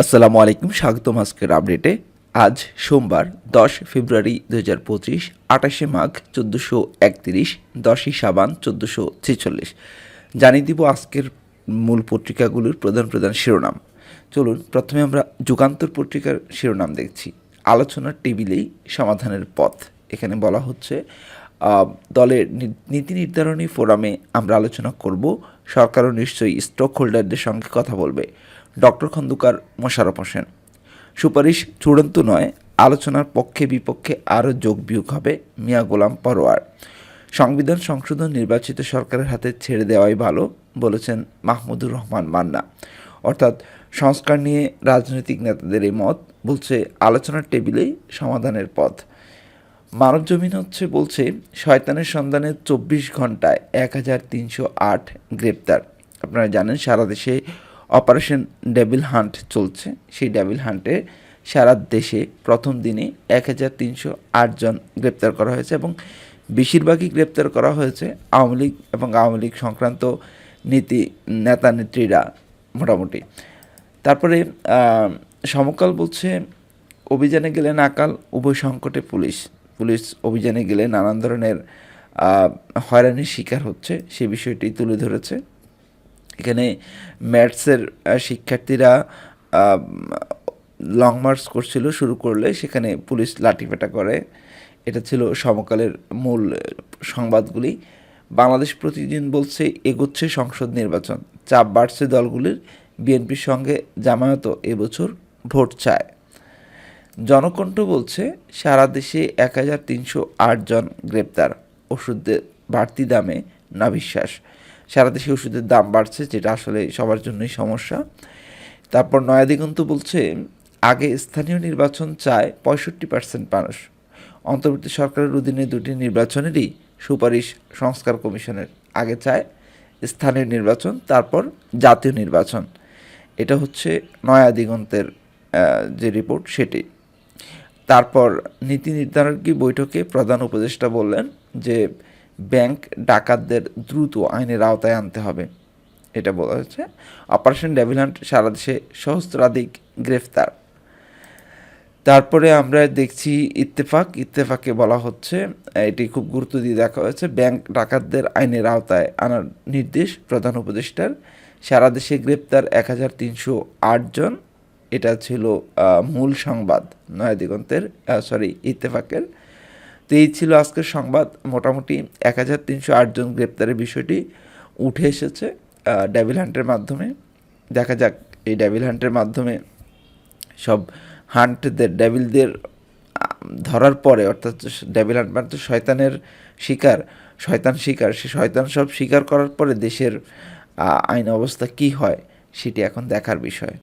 আসসালামু আলাইকুম, স্বাগতম আজকের আপডেটে আজ সোমবার, দশ ফেব্রুয়ারি দু হাজার পঁচিশ, আঠাশে মাঘ চোদ্দোশো একত্রিশ, দশই সাবান চোদ্দোশো ছেচল্লিশ। জানিয়ে দিব আজকের মূল পত্রিকাগুলোর প্রধান প্রধান শিরোনাম। চলুন, প্রথমে আমরা যুগান্তর পত্রিকার শিরোনাম দেখছি। আলোচনার টেবিলেই সমাধানের পথ। এখানে বলা হচ্ছে দলের নীতি নির্ধারণী ফোরামে আমরা আলোচনা করব। সরকারও নিশ্চয়ই স্টক হোল্ডারদের সঙ্গে কথা বলবে। ডক্টর খন্দকার মোশাররফ হোসেন। সুপারিশ চূড়ান্ত নয়, আলোচনার পক্ষে বিপক্ষে আরও যোগ বিয়োগ হবে মিয়া গোলাম পরোয়ার। সংবিধান সংশোধন নির্বাচিত সরকারের হাতে ছেড়ে দেওয়াই ভালো, বলেছেন মাহমুদুর রহমান মান্না। অর্থাৎ সংস্কার নিয়ে রাজনৈতিক নেতাদের এই মত, বলছে আলোচনার টেবিলেই সমাধানের পথ। মানব জমিন হচ্ছে, বলছে, শয়তানের সন্ধানে চব্বিশ ঘন্টায় এক হাজার তিনশো আট গ্রেপ্তার। আপনারা জানেন, সারা দেশে অপারেশন ডেভিল হান্ট চলছে। সেই ডেভিল হান্টে সারা দেশে প্রথম দিনে এক হাজার তিনশো আট জন গ্রেপ্তার করা হয়েছে এবং বেশিরভাগই গ্রেপ্তার করা হয়েছে আওয়ামী লীগ এবং আওয়ামী লীগ সংক্রান্ত নীতি, নেতা নেত্রীরা মোটামুটি। তারপরে সমকাল বলছে, অভিযানে গেলে নাকাল, উভয় সংকটে পুলিশ। পুলিশ অভিযানে গেলে নানান ধরনের হয়রানির শিকার হচ্ছে। সে বিষয়টি তুলে ধরেছে। এখানে ম্যাথসের শিক্ষার্থীরা লং মার্চ করছিল, শুরু করলে সেখানে পুলিশ লাঠিপেটা করে। এটা ছিল সমকালের মূল সংবাদগুলি। বাংলাদেশ প্রতিদিন বলছে এগোচ্ছে সংসদ নির্বাচন। চাপ বাড়ছে দলগুলির। বিএনপির সঙ্গে জামায়াতও এবছর ভোট চায়। জনকণ্ঠ বলছে, সারা দেশে এক হাজার তিনশো আট জন গ্রেপ্তার। ওষুধের বাড়তি দামে না বিশ্বাস সারা দেশে ওষুধের দাম বাড়ছে, যেটা আসলে সবার জন্যই সমস্যা। তারপর নয়াদিগন্ত বলছে, আগে স্থানীয় নির্বাচন চায় পঁয়ষট্টি পার্সেন্ট মানুষ। অন্তর্বর্তী সরকারের অধীনে দুটি নির্বাচনেরই সুপারিশ সংস্কার কমিশনের আগে চায় স্থানীয় নির্বাচন, তারপর জাতীয় নির্বাচন। এটা হচ্ছে নয়া দিগন্তের যে রিপোর্ট, সেটি। তারপর নীতি নির্ধারণী বৈঠকে প্রধান উপদেষ্টা বললেন যে ব্যাংক ডাকাতদের দ্রুত আইনের আওতায় আনতে হবে। এটা বলা হয়েছে। অপারেশন ডেভিল্যান্ড সারা দেশে সহস্রাধিক গ্রেফতার। তারপরে আমরা দেখছি ইত্তেফাক। ইত্তেফাকে বলা হচ্ছে, এটি খুব গুরুত্ব দিয়ে দেখা হয়েছে, ব্যাংক ডাকাতদের আইনের আওতায় আনার নির্দেশ প্রধান উপদেষ্টার। সারা দেশে গ্রেপ্তার এক হাজার তিনশো আট জন। এটা ছিল মূল সংবাদ, নয়াদিগন্তের সরি ইত্তেফাকের। তো এই ছিল আজকের সংবাদ। মোটামুটি এক হাজার তিনশো আট জন গ্রেপ্তারের বিষয়টি উঠে এসেছে ডেভিল হান্টের মাধ্যমে। দেখা যাক, এই ডেভিল হান্টের মাধ্যমে সব হান্টদের ডেভিলদের ধরার পরে, অর্থাৎ ডেভিল হান্ট মানে শয়তানের শিকার, শয়তান শিকার, সে শয়তান সব স্বীকার করার পরে দেশের আইন অবস্থা কি হয়, সেটি এখন দেখার বিষয়।